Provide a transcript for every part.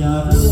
yeah.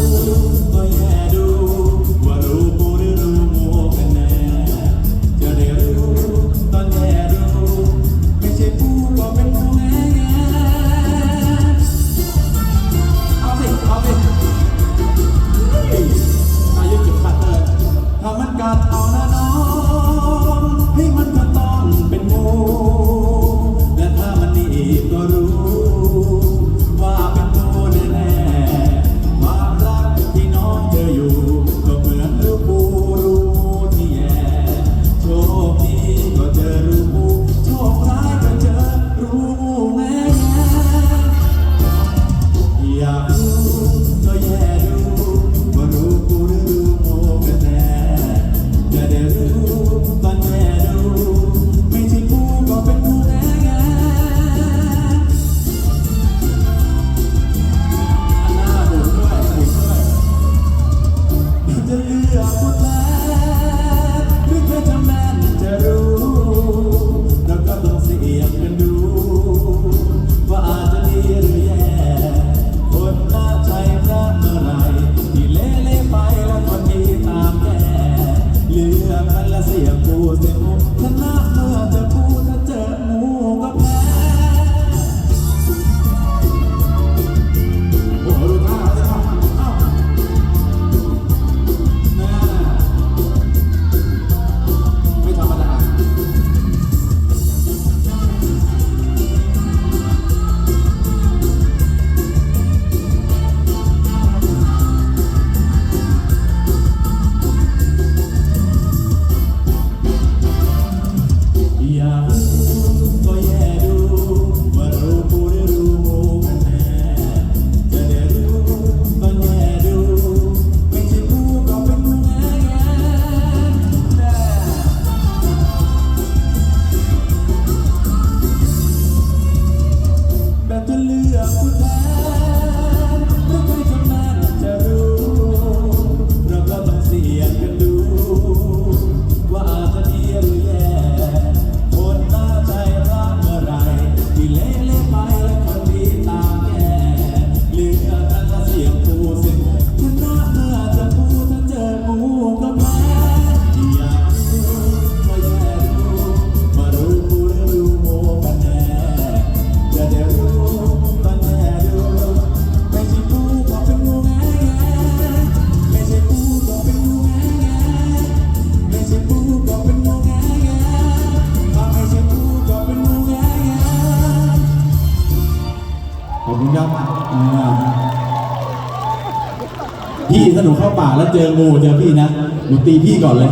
พี่ถ้าหนูเข้าป่าแล้วเจองูเจอพี่นะหนูตีพี่ก่อนเลย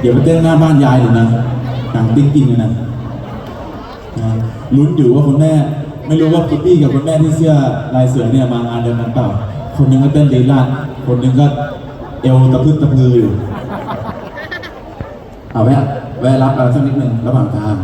เดี๋ยวไปเต้นหน้าบ้านยายหนูนะหนังติ๊กติ๊กนะลุ้นอยู่ว่าคุณแม่ ไม่รู้ว่าคุณพี่กับคุณแม่ที่เสื้อลายเสือเนี่ยมางานเดียวกันเปล่า คนนึงก็เต้นลีลาดคนนึงก็เอวตะพึดตะพืออยู่เอาแวะแวะรับอะไรสักนิดหนึ่งระหว่างทาง